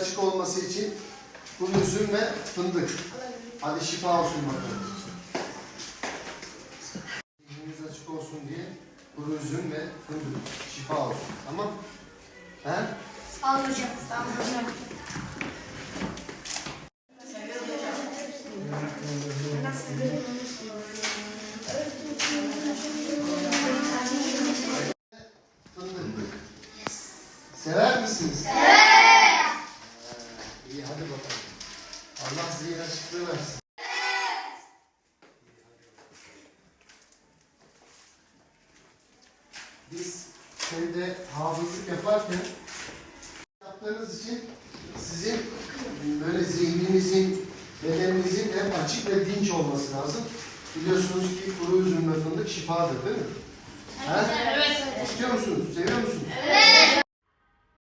açık olması için kuru üzüm ve fındık. Hadi şifa olsun bakalım. Zihniniz açık olsun diye kuru üzüm ve fındık. Şifa olsun. Tamam? He? Olun hocam. Fındık. Sever misiniz? Evet. İyi hadi bakalım. Allah zihin açıklığı versin. Biz kendi hafızlık yaparken yaptığınız için sizin böyle zihninizin, bedeninizin hep açık ve dinç olması lazım. Biliyorsunuz ki kuru üzüm ve fındık şifadır değil mi? Ha? Evet. İstiyor musunuz? Seviyor musunuz?